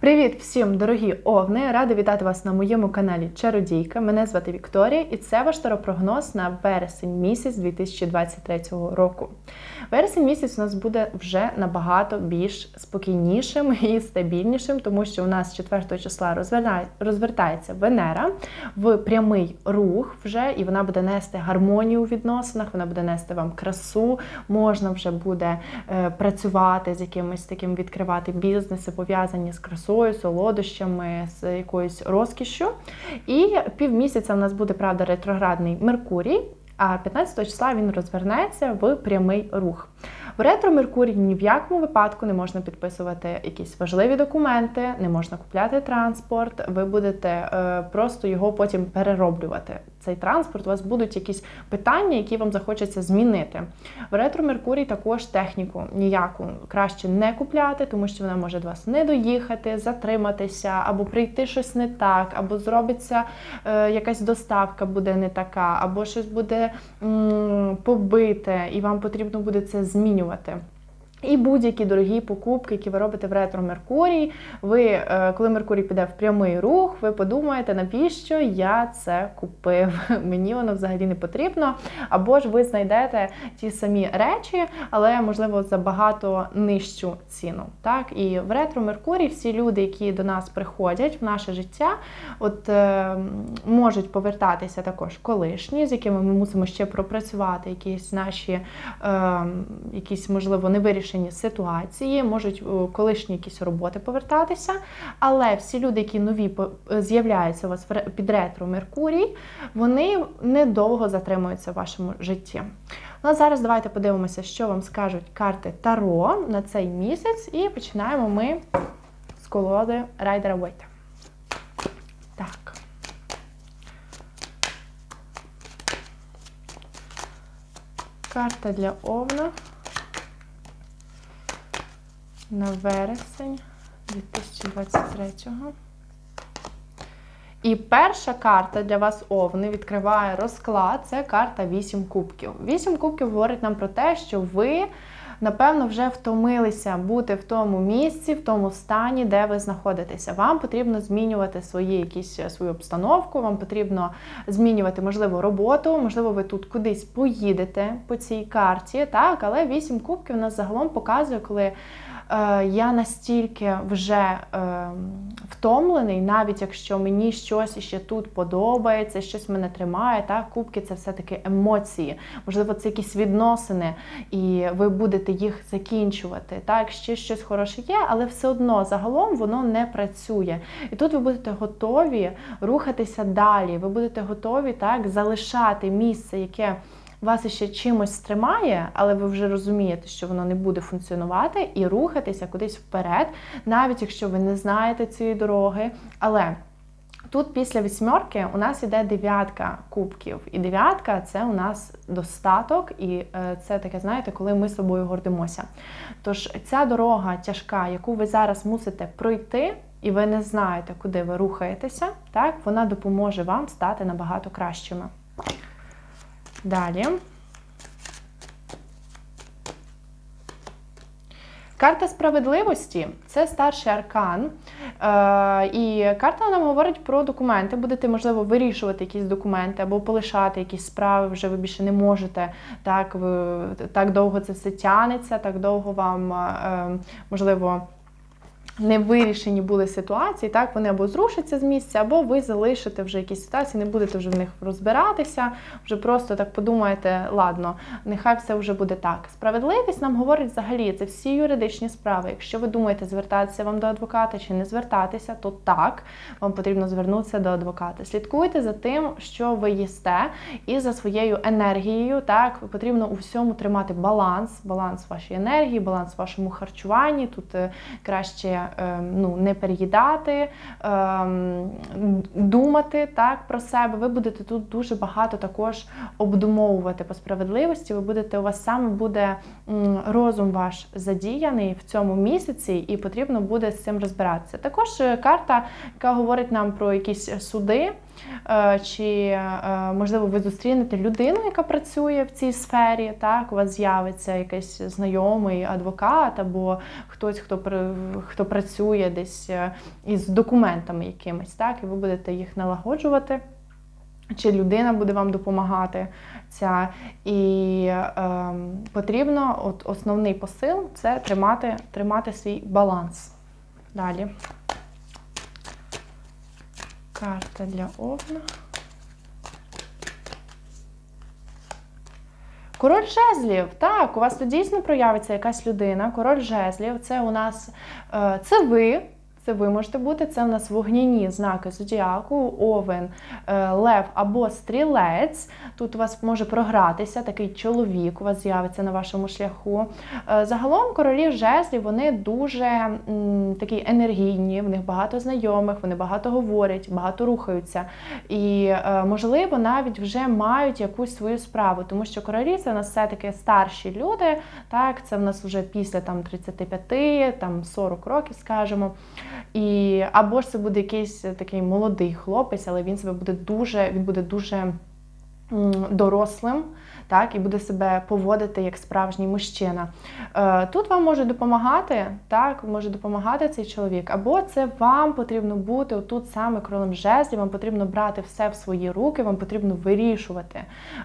Привіт всім, дорогі овни! Рада вітати вас на моєму каналі Чародійка. Мене звати Вікторія, і це ваш таропрогноз на вересень місяць 2023 року. Вересень місяць у нас буде вже набагато більш спокійнішим і стабільнішим, тому що у нас 4 числа розвертається Венера в прямий рух вже, і вона буде нести гармонію у відносинах, вона буде нести вам красу, можна вже буде е, працювати з якимось таким відкривати бізнеси, пов'язані з красою, солодощами, з якоюсь розкішшю. І півмісяця у нас буде правда ретроградний Меркурій. А 15 числа він розвернеться в прямий рух. В ретро Меркурій ні в якому випадку не можна підписувати якісь важливі документи, не можна купляти транспорт. Ви будете е, просто його потім перероблювати. Цей транспорт, у вас будуть якісь питання, які вам захочеться змінити. В ретро Меркурій також техніку ніяку краще не купляти, тому що вона може до вас не доїхати, затриматися, або прийти щось не так, або зробиться е, якась доставка буде не така, або щось буде м, побите, і вам потрібно буде це змінювати змінювати. І будь-які дорогі покупки, які ви робите в ретро Меркурій, ви, е, коли Меркурій піде в прямий рух, ви подумаєте, навіщо я це купив? Мені воно взагалі не потрібно. Або ж ви знайдете ті самі речі, але можливо за багато нижчу ціну. Так і в ретро Меркурій всі люди, які до нас приходять в наше життя, от е, можуть повертатися також колишні, з якими ми мусимо ще пропрацювати якісь наші е, якісь можливо невирішені ситуації, можуть е, колишні якісь роботи повертатися. Але всі люди, які нові е, з'являються у вас під ретро Меркурій, вони недовго затримуються в вашому житті. Ну а зараз давайте подивимося, що вам скажуть карти Таро на цей місяць, і починаємо ми з колоди Райдера Вейта. Так. Карта для Овна на вересень 2023-го. І перша карта для вас Овни відкриває розклад. Це карта 8 кубків. 8 кубків говорить нам про те, що ви. Напевно, вже втомилися бути в тому місці, в тому стані, де ви знаходитеся. Вам потрібно змінювати свої якісь свою обстановку, вам потрібно змінювати, можливо, роботу, можливо, ви тут кудись поїдете по цій карті. Так, але вісім кубків нас загалом показує, коли е, я настільки вже е, втомлений, навіть якщо мені щось іще тут подобається, щось мене тримає. Так, кубки це все-таки емоції. Можливо, це якісь відносини, і ви будете їх закінчувати. Так, ще щось хороше є, але все одно загалом воно не працює. І тут ви будете готові рухатися далі. Ви будете готові так залишати місце, яке вас ще чимось стримає, але ви вже розумієте, що воно не буде функціонувати, і рухатися кудись вперед, навіть якщо ви не знаєте цієї дороги. Але Тут після вісьмерки у нас іде дев'ятка кубків, і дев'ятка це у нас достаток, і е, це таке, знаєте, коли ми собою гордимося. Тож ця дорога тяжка, яку ви зараз мусите пройти, і ви не знаєте, куди ви рухаєтеся, так вона допоможе вам стати набагато кращими. Далі. Карта справедливості це старший аркан. Е, і карта нам говорить про документи. Будете, можливо, вирішувати якісь документи або полишати якісь справи, вже ви більше не можете. Так, ви, так довго це все тянеться, так довго вам, е, можливо, не вирішені були ситуації, так вони або зрушаться з місця, або ви залишите вже якісь ситуації, не будете вже в них розбиратися, вже просто так подумаєте, ладно, нехай все вже буде так. Справедливість нам говорить взагалі, це всі юридичні справи. Якщо ви думаєте звертатися вам до адвоката чи не звертатися, то так, вам потрібно звернутися до адвоката. Слідкуйте за тим, що ви їсте, і за своєю енергією. Так, потрібно у всьому тримати баланс, баланс вашої енергії, баланс вашому харчуванні. Тут е, краще ну, не переїдати, е, думати так про себе. Ви будете тут дуже багато також обдумовувати по справедливості. Ви будете у вас саме буде розум ваш задіяний в цьому місяці, і потрібно буде з цим розбиратися. Також е, карта, яка говорить нам про якісь суди. Е, чи е, можливо ви зустрінете людину, яка працює в цій сфері. Так, у вас з'явиться якийсь знайомий адвокат або хтось, хто хто працює десь е, із документами якимись, так, і ви будете їх налагоджувати. Чи людина буде вам допомагати ця і е, потрібно, от основний посил це тримати, тримати свій баланс. Далі. Карта для овна. Король жезлів. Так, у вас тут дійсно проявиться якась людина. Король жезлів. Це у нас е, це ви. Це ви можете бути. Це у нас вогняні знаки зодіаку, овен, е, лев або стрілець. Тут у вас може програтися такий чоловік, у вас з'явиться на вашому шляху. Е, Загалом королі жезлів вони дуже такі енергійні, в них багато знайомих, вони багато говорять, багато рухаються. І, е, можливо, навіть вже мають якусь свою справу, тому що королі це у нас все-таки старші люди. Так, це в нас вже після там 35, там 40 років, скажімо. І або ж це буде якийсь такий молодий хлопець, але він себе буде дуже, він буде дуже дорослим, так, і буде себе поводити як справжній мужчина. Е, Тут вам може допомагати, так, може допомагати цей чоловік, або це вам потрібно бути отут саме кролем жезлів, вам потрібно брати все в свої руки, вам потрібно вирішувати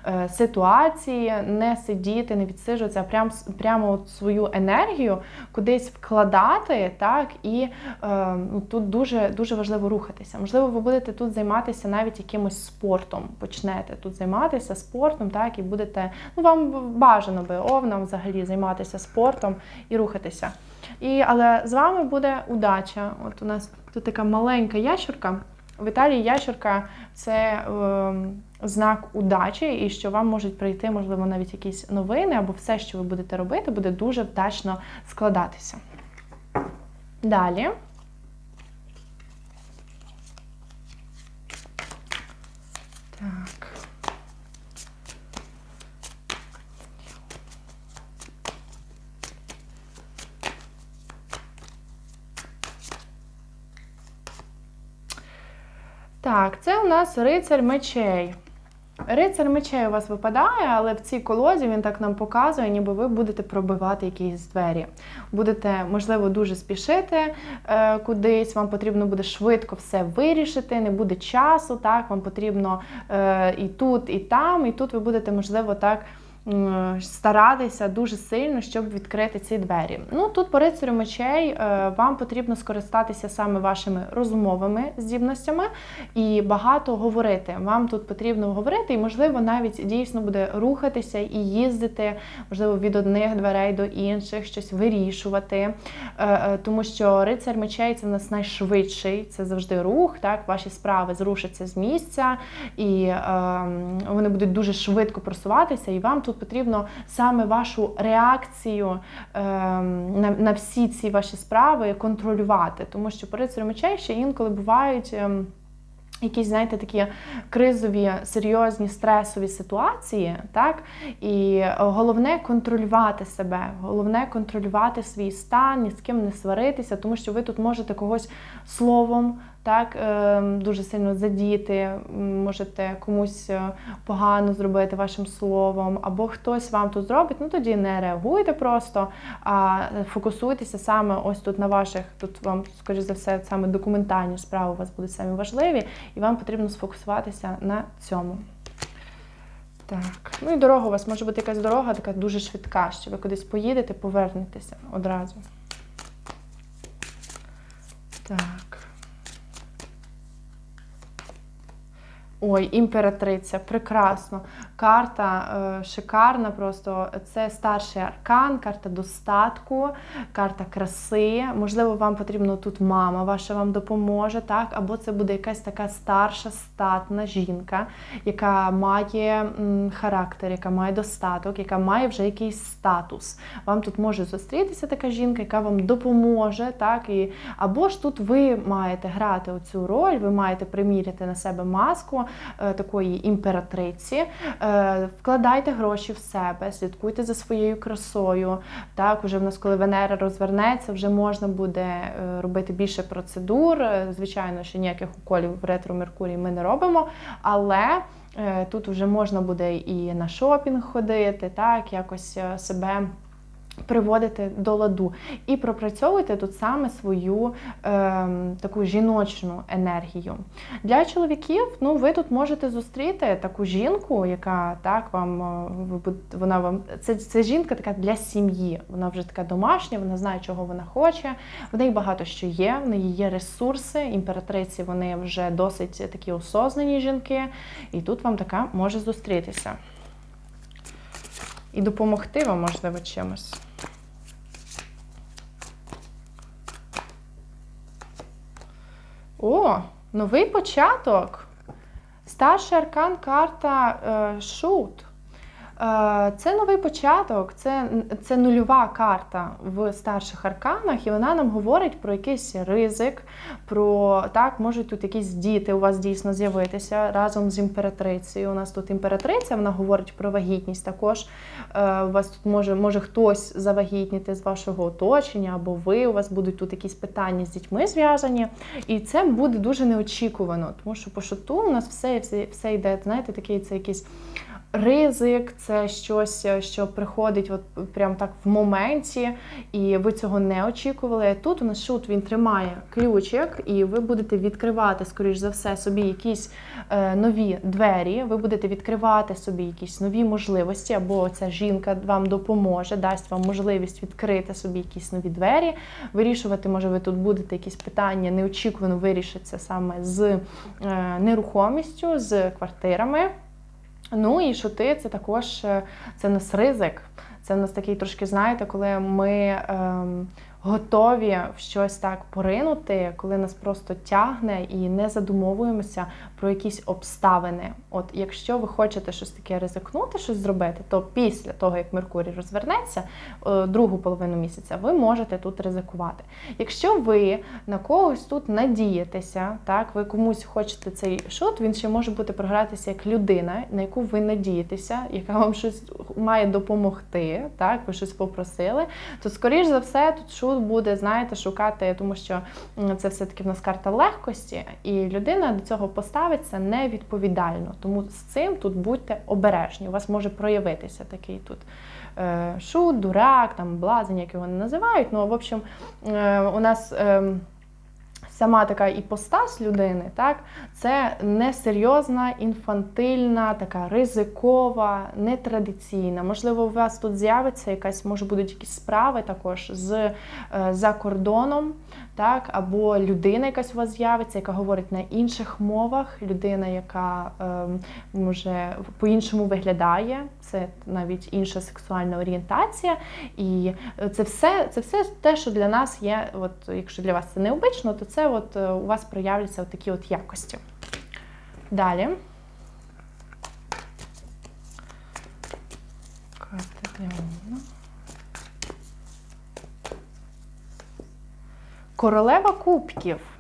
е, ситуації, не сидіти, не відсиджуватися, а прям, прямо от свою енергію кудись вкладати, так, і е, тут дуже, дуже важливо рухатися. Можливо, ви будете тут займатися навіть якимось спортом, почнете тут займатися спортом, так, і будете, ну вам бажано би овнам взагалі займатися спортом і рухатися. І, але з вами буде удача. От у нас тут така маленька ящурка. В Італії ящурка це е, знак удачі, і що вам можуть прийти, можливо, навіть якісь новини, або все, що ви будете робити, буде дуже вдачно складатися. Далі. Так. Так, це у нас рицар мечей. Рицар мечей у вас випадає, але в цій колоді він так нам показує, ніби ви будете пробивати якісь двері. Будете, можливо, дуже спішити е, кудись, вам потрібно буде швидко все вирішити, не буде часу, так, вам потрібно е, і тут, і там, і тут ви будете, можливо, так. Старатися дуже сильно, щоб відкрити ці двері. Ну тут по рицарю мечей е, вам потрібно скористатися саме вашими розумовими здібностями і багато говорити. Вам тут потрібно говорити, і можливо навіть дійсно буде рухатися і їздити, можливо, від одних дверей до інших, щось вирішувати. Е, е, Тому що рицар мечей це в нас найшвидший, це завжди рух. Так, ваші справи зрушаться з місця, і е, вони будуть дуже швидко просуватися, і вам тут потрібно саме вашу реакцію е, на, на всі ці ваші справи контролювати, тому що по рицарю ще інколи бувають. ем, Якісь, знаєте, такі кризові, серйозні стресові ситуації, так? І головне контролювати себе, головне контролювати свій стан, ні з ким не сваритися, тому що ви тут можете когось словом так, е, дуже сильно задіти, можете комусь е, погано зробити вашим словом, або хтось вам тут зробить, ну тоді не реагуйте просто, а фокусуйтеся саме ось тут на ваших, тут вам, скоріш за все, саме документальні справи у вас будуть самі важливі, і вам потрібно сфокусуватися на цьому. Так, ну і дорога у вас може бути якась дорога, така дуже швидка, що ви кудись поїдете, повернетеся одразу. Так. Ой, імператриця, прекрасно. Карта е, шикарна, просто це старший аркан, карта достатку, карта краси. Можливо, вам потрібно тут мама ваша вам допоможе, так? Або це буде якась така старша, статна жінка, яка має м, характер, яка має достаток, яка має вже якийсь статус. Вам тут може зустрітися така жінка, яка вам допоможе, так? І, або ж тут ви маєте грати оцю роль, ви маєте приміряти на себе маску такої імператриці. Е, Вкладайте гроші в себе, слідкуйте за своєю красою. Так, уже в нас, коли Венера розвернеться, вже можна буде е, робити більше процедур. Е, Звичайно, що ніяких уколів в ретро Меркурій ми не робимо, але е, тут вже можна буде і на шопінг ходити, так, якось е, себе. Приводити до ладу і пропрацьовуйте тут саме свою ем, таку жіночну енергію. Для чоловіків, ну ви тут можете зустріти таку жінку, яка так вам е, вона вам це, це жінка така для сім'ї. Вона вже така домашня, вона знає, чого вона хоче. В неї багато що є, в неї є ресурси. Імператриці вони вже досить такі осознані жінки, і тут вам така може зустрітися. І допомогти вам, можливо, чимось. О, новий початок. Старший аркан карта е, Шут. Е, Це новий початок, це, це нульова карта в старших арканах, і вона нам говорить про якийсь ризик, про так, можуть тут якісь діти у вас дійсно з'явитися разом з імператрицею. У нас тут імператриця, вона говорить про вагітність також. Е, У вас тут може, може хтось завагітніти з вашого оточення, або ви, у вас будуть тут якісь питання з дітьми зв'язані. І це буде дуже неочікувано, тому що по шуту у нас все, все, все йде, знаєте, такий це якийсь ризик, це щось, що приходить от прям так в моменті, і ви цього не очікували. Тут у нас шут він тримає ключик, і ви будете відкривати, скоріш за все, собі якісь е, нові двері. Ви будете відкривати собі якісь нові можливості, або ця жінка вам допоможе, дасть вам можливість відкрити собі якісь нові двері. Вирішувати, може, ви тут будете якісь питання неочікувано вирішиться саме з е, нерухомістю, з квартирами. Ну і шути це також е, це нас ризик. Це в нас такий трошки, знаєте, коли ми ем, готові в щось так поринути, коли нас просто тягне і не задумовуємося про якісь обставини. От якщо ви хочете щось таке ризикнути, щось зробити, то після того, як Меркурій розвернеться, е, другу половину місяця, ви можете тут ризикувати. Якщо ви на когось тут надієтеся, так, ви комусь хочете цей шут, він ще може бути програтися як людина, на яку ви надієтеся, яка вам щось має допомогти, так, ви щось попросили, то скоріш за все тут шут буде, знаєте, шукати, тому що це все-таки в нас карта легкості, і людина до цього поставиться невідповідально. Тому з цим тут будьте обережні. У вас може проявитися такий тут е, шут, дурак, там блазень, як його не називають. Ну, в общем, е, у нас. Сама така іпостась людини, так, це несерйозна, інфантильна, така ризикова, нетрадиційна. Можливо, у вас тут з'явиться якась, може будуть якісь справи також з е, за кордоном, так, або людина якась у вас з'явиться, яка говорить на інших мовах, людина, яка ем, може по-іншому виглядає, це навіть інша сексуальна орієнтація. І це все, це все те, що для нас є. От якщо для вас це необично, то це от е, у вас проявляться от такі от якості. Далі. Королева кубків.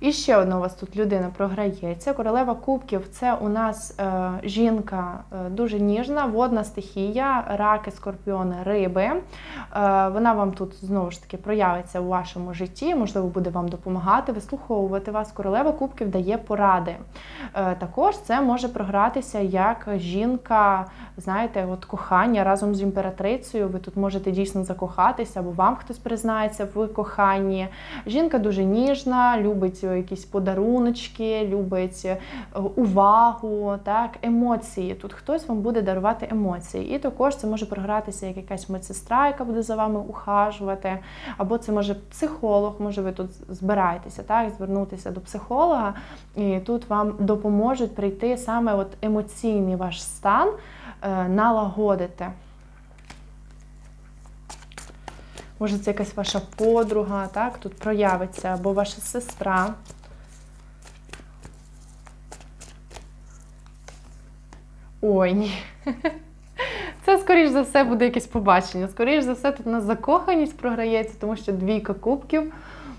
І ще одна у вас тут людина програється. Королева кубків це у нас е, жінка е, дуже ніжна, водна стихія, раки, скорпіони, риби. Е, вона вам тут знову ж таки проявиться у вашому житті, можливо, буде вам допомагати, вислуховувати вас. Королева кубків дає поради. Е, також це може програтися як жінка, знаєте, от кохання разом з імператрицею. Ви тут можете дійсно закохатися, або вам хтось признається в коханні. Жінка дуже ніжна, любить якісь подаруночки, любить е, увагу, так, емоції. Тут хтось вам буде дарувати емоції. І також це може програтися як якась медсестра, яка буде за вами ухажувати, або це може психолог, може ви тут збираєтеся, так, звернутися до психолога, і тут вам допоможуть прийти саме от емоційний ваш стан, е, налагодити. Може, це якась ваша подруга, так, тут проявиться, або ваша сестра. Ой, ні. Це, скоріш за все, буде якесь побачення. Скоріш за все, тут у нас закоханість програється, тому що двійка кубків.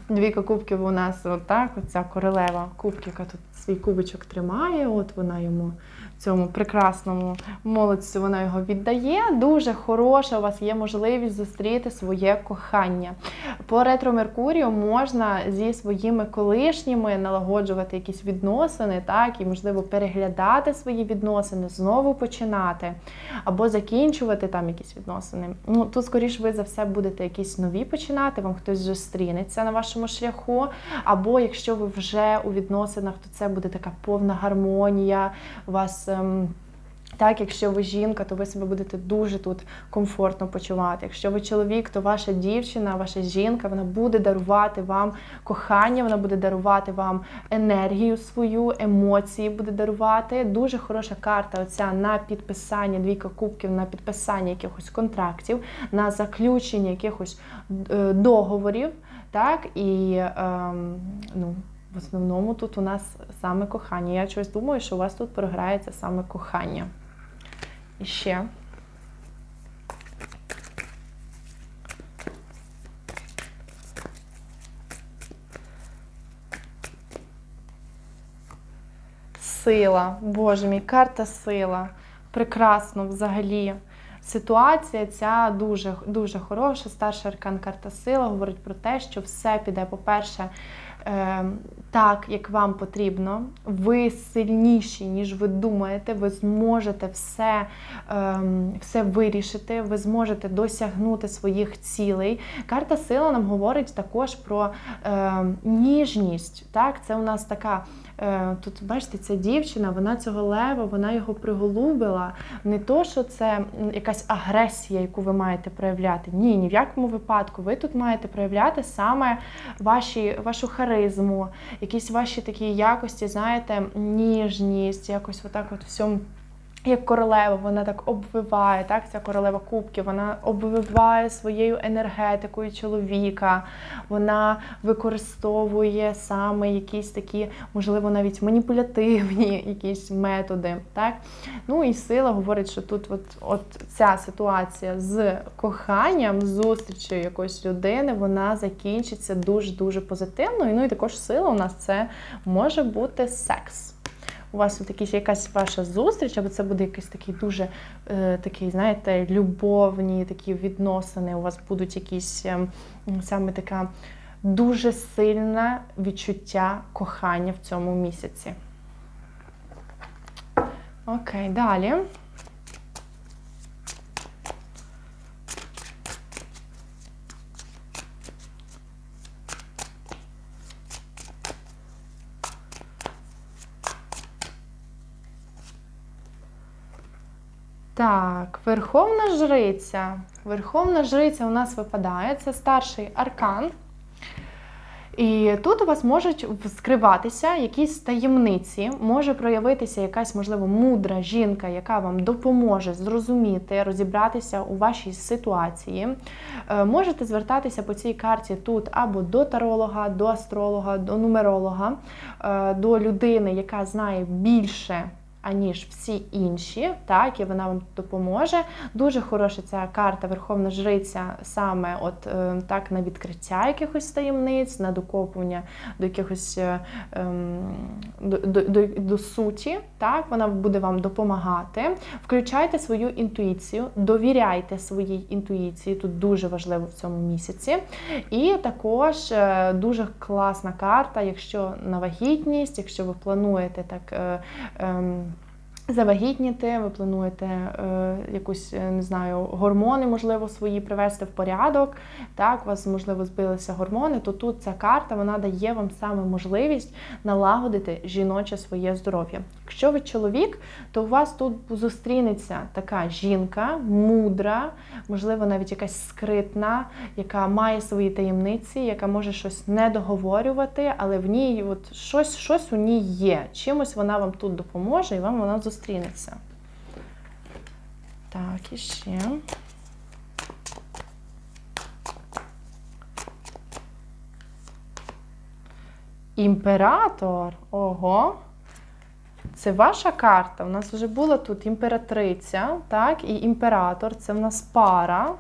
Двійка кубків у нас отак, оця королева кубків, яка тут свій кубочок тримає. От вона йому цьому прекрасному молодцю вона його віддає. Дуже хороша, у вас є можливість зустріти своє кохання. По ретро Меркурію можна зі своїми колишніми налагоджувати якісь відносини, так, і, можливо, переглядати свої відносини, знову починати, або закінчувати там якісь відносини. Ну, Тут, скоріш, ви за все будете якісь нові починати, вам хтось зустрінеться на вашому шляху. Або якщо ви вже у відносинах, то це буде така повна гармонія. у вас так, якщо ви жінка, то ви себе будете дуже тут комфортно почувати. Якщо ви чоловік, то ваша дівчина, ваша жінка, вона буде дарувати вам кохання, вона буде дарувати вам енергію свою, емоції буде дарувати. Дуже хороша карта. Оця на підписання двійка кубків, на підписання якихось контрактів, на заключення якихось е, договорів. Так, і ем, ну, в основному тут у нас саме кохання. Я щось думаю, що у вас тут програється саме кохання. І ще. Сила, Боже мій, карта сила. Прекрасно взагалі. Ситуація ця дуже дуже хороша. Старший аркан карта сила говорить про те, що все піде, по-перше, так, як вам потрібно. Ви сильніші, ніж ви думаєте, ви зможете все е, все вирішити, ви зможете досягнути своїх цілей. Карта сила нам говорить також про е, ніжність. Так, Це у нас така. Е, тут, бачите, ця дівчина, вона цього лева, вона його приголубила. Не то, що це якась агресія, яку ви маєте проявляти. Ні, ні в якому випадку. Ви тут маєте проявляти саме ваші, вашу харизму, якісь ваші такі якості, знаєте, ніжність, якось отак от всьому. Як королева, вона так обвиває, так, ця королева кубки, вона обвиває своєю енергетикою чоловіка, вона використовує саме якісь такі, можливо, навіть маніпулятивні якісь методи. Так? Ну і сила говорить, що тут от, от ця ситуація з коханням, з зустрічю якоїсь людини, вона закінчиться дуже-дуже позитивно. Ну і також сила у нас це може бути секс у вас тут якась ваша зустріч, або це буде якийсь такий дуже е, такий, знаєте, любовні такі відносини. У вас будуть якісь е, саме така дуже сильне відчуття кохання в цьому місяці. Окей, далі. Так, Верховна Жриця. Верховна Жриця у нас випадає, це старший аркан. І тут у вас можуть скриватися якісь таємниці, може проявитися якась, можливо, мудра жінка, яка вам допоможе зрозуміти, розібратися у вашій ситуації. Е, можете звертатися по цій карті тут або до таролога, до астролога, до нумеролога, е, до людини, яка знає більше аніж всі інші, так, і вона вам допоможе. Дуже хороша ця карта Верховна Жриця саме от е, так на відкриття якихось таємниць, на докопування до якихось е, ем, до, до, до, до суті. Так, Вона буде вам допомагати. Включайте свою інтуїцію, довіряйте своїй інтуїції, тут дуже важливо в цьому місяці. І також е, дуже класна карта, якщо на вагітність, якщо ви плануєте так. Ем, завагітніти, ви плануєте е, якусь, е, не знаю, гормони, можливо, свої привести в порядок. Так, у вас, можливо, збилися гормони, то тут ця карта вона дає вам саме можливість налагодити жіноче своє здоров'я. Якщо ви чоловік, то у вас тут зустрінеться така жінка, мудра, можливо, навіть якась скритна, яка має свої таємниці, яка може щось не договорювати, але в ній от щось, щось у ній є. Чимось вона вам тут допоможе і вам вона зустрінеться зустрінеться. Так, і ще. Імператор. Ого. Це ваша карта. У нас вже була тут імператриця, так, і імператор. Це в нас пара.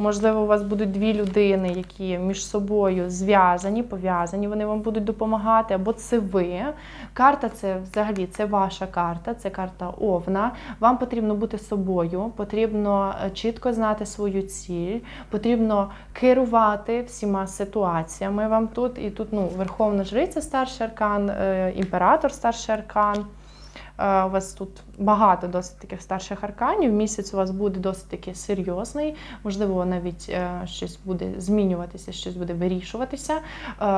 Можливо, у вас будуть дві людини, які між собою зв'язані, пов'язані, вони вам будуть допомагати, або це ви. Карта це взагалі це ваша карта, це карта Овна. Вам потрібно бути собою, потрібно е, чітко знати свою ціль, потрібно керувати всіма ситуаціями вам тут. І тут ну, Верховна Жриця, старший аркан, е, імператор, старший аркан. У вас тут багато досить таких старших арканів. Місяць у вас буде досить таки серйозний, можливо, навіть е, щось буде змінюватися, щось буде вирішуватися. Е,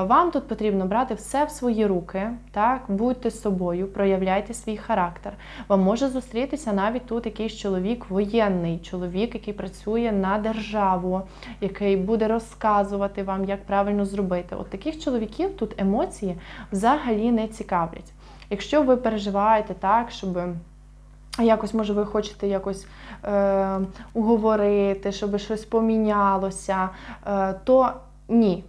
Вам тут потрібно брати все в свої руки, так, будьте собою, проявляйте свій характер. Вам може зустрітися навіть тут якийсь чоловік воєнний, чоловік, який працює на державу, який буде розказувати вам, як правильно зробити. От таких чоловіків тут емоції взагалі не цікавлять. Якщо ви переживаєте так, щоб якось, може, ви хочете якось е, уговорити, щоб щось помінялося, е, то ні.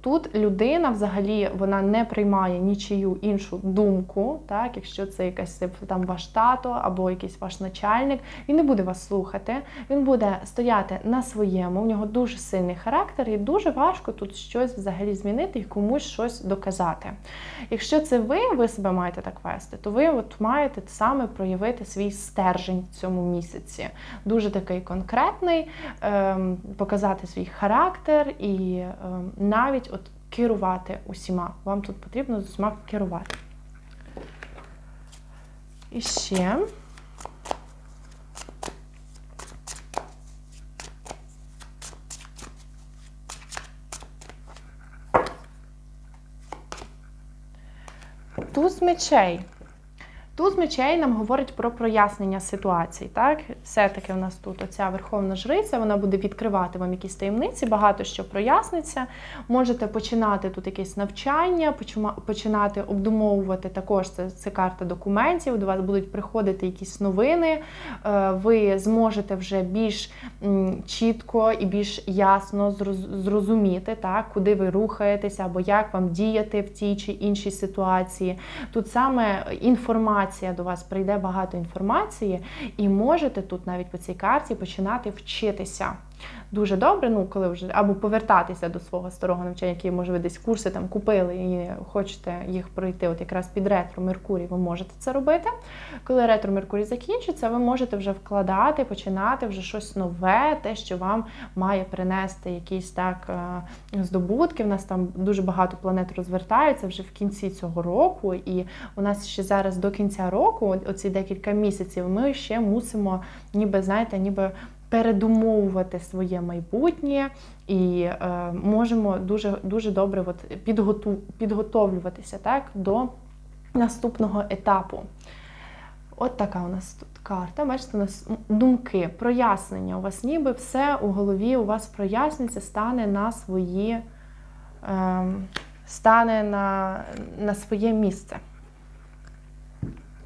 Тут людина взагалі вона не приймає нічию іншу думку, так, якщо це якась там ваш тато або якийсь ваш начальник, він не буде вас слухати, він буде стояти на своєму, у нього дуже сильний характер, і дуже важко тут щось взагалі змінити і комусь щось доказати. Якщо це ви, ви себе маєте так вести, то ви от маєте саме проявити свій стержень в цьому місяці. Дуже такий конкретний, ем, показати свій характер і ем, навіть от керувати усіма. Вам тут потрібно з усіма керувати. І ще. Туз мечей. Туз мечей нам говорить про прояснення ситуацій. Так, все-таки у нас тут оця верховна жриця, вона буде відкривати вам якісь таємниці, багато що проясниться. Можете починати тут якесь навчання, починати обдумовувати також це, це карта документів. До вас будуть приходити якісь новини. Е, ви зможете вже більш чітко і більш ясно зрозуміти, так, куди ви рухаєтеся, або як вам діяти в тій чи іншій ситуації. Тут саме інформація інформація до вас прийде багато інформації, і можете тут навіть по цій карті починати вчитися дуже добре, ну коли вже або повертатися до свого старого навчання, які може ви десь курси там купили і хочете їх пройти, от якраз під ретро Меркурій, ви можете це робити. Коли ретро Меркурій закінчиться, ви можете вже вкладати, починати вже щось нове, те, що вам має принести якісь так е, здобутки. У нас там дуже багато планет розвертаються вже в кінці цього року, і у нас ще зараз до кінця року, оці декілька місяців, ми ще мусимо, ніби знаєте, ніби передумовувати своє майбутнє і е, можемо дуже дуже добре от підготу, підготовлюватися так, до наступного етапу. От така у нас тут карта. Бачите, у нас думки, прояснення. У вас ніби все у голові у вас проясниться, стане на свої, е, стане на, на своє місце.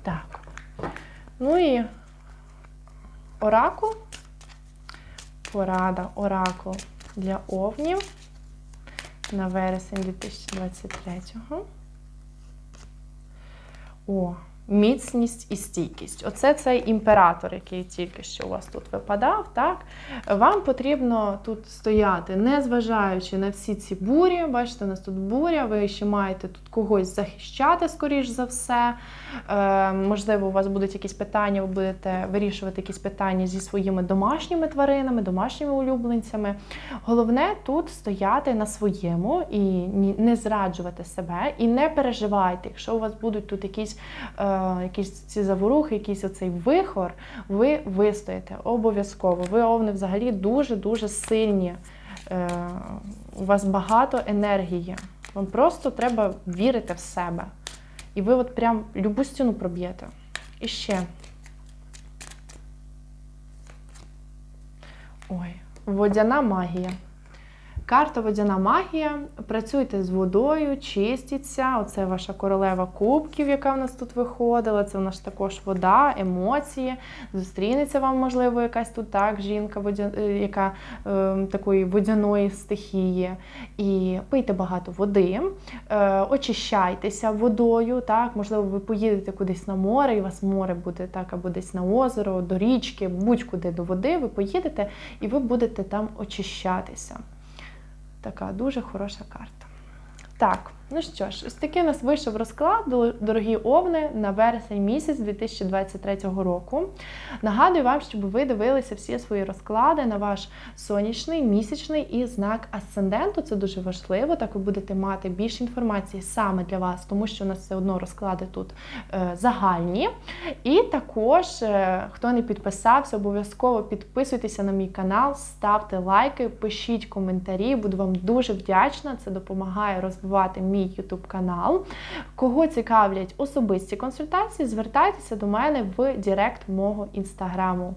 Так. Ну і оракул порада оракул для овнів на вересень 2023-го. О, Міцність і стійкість. Оце цей імператор, який тільки що у вас тут випадав. так? Вам потрібно тут стояти, не зважаючи на всі ці бурі. Бачите, у нас тут буря, ви ще маєте тут когось захищати, скоріш за все. Е, Можливо, у вас будуть якісь питання, ви будете вирішувати якісь питання зі своїми домашніми тваринами, домашніми улюбленцями. Головне тут стояти на своєму і не зраджувати себе, і не переживайте, якщо у вас будуть тут якісь. Е, якісь ці заворухи, якийсь оцей вихор, ви вистоїте обов'язково. Ви овни взагалі дуже-дуже сильні. Е, у вас багато енергії. Вам просто треба вірити в себе. І ви от прям любу стіну проб'єте. І ще. Ой, водяна магія. Карта водяна магія. Працюйте з водою, чистіться. Оце ваша королева кубків, яка в нас тут виходила. Це в нас також вода, емоції. Зустрінеться вам, можливо, якась тут так жінка, е, яка е, такої водяної стихії. І пийте багато води, е, очищайтеся водою. Так, можливо, ви поїдете кудись на море, і у вас море буде так, або десь на озеро, до річки, будь-куди до води. Ви поїдете і ви будете там очищатися. Така дуже хороша карта. Так, ну що ж, ось такий у нас вийшов розклад, дорогі овни, на вересень місяць 2023 року. Нагадую вам, щоб ви дивилися всі свої розклади на ваш сонячний, місячний і знак асценденту. Це дуже важливо. Так ви будете мати більше інформації саме для вас, тому що у нас все одно розклади тут е, загальні. І також, е, хто не підписався, обов'язково підписуйтеся на мій канал, ставте лайки, пишіть коментарі. Буду вам дуже вдячна. Це допомагає розвивати мій YouTube канал. Кого цікавлять особисті консультації, звертайтеся до мене в Директ мого інстаграму.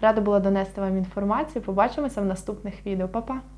Рада була донести вам інформацію. Побачимося в наступних відео. Па-па!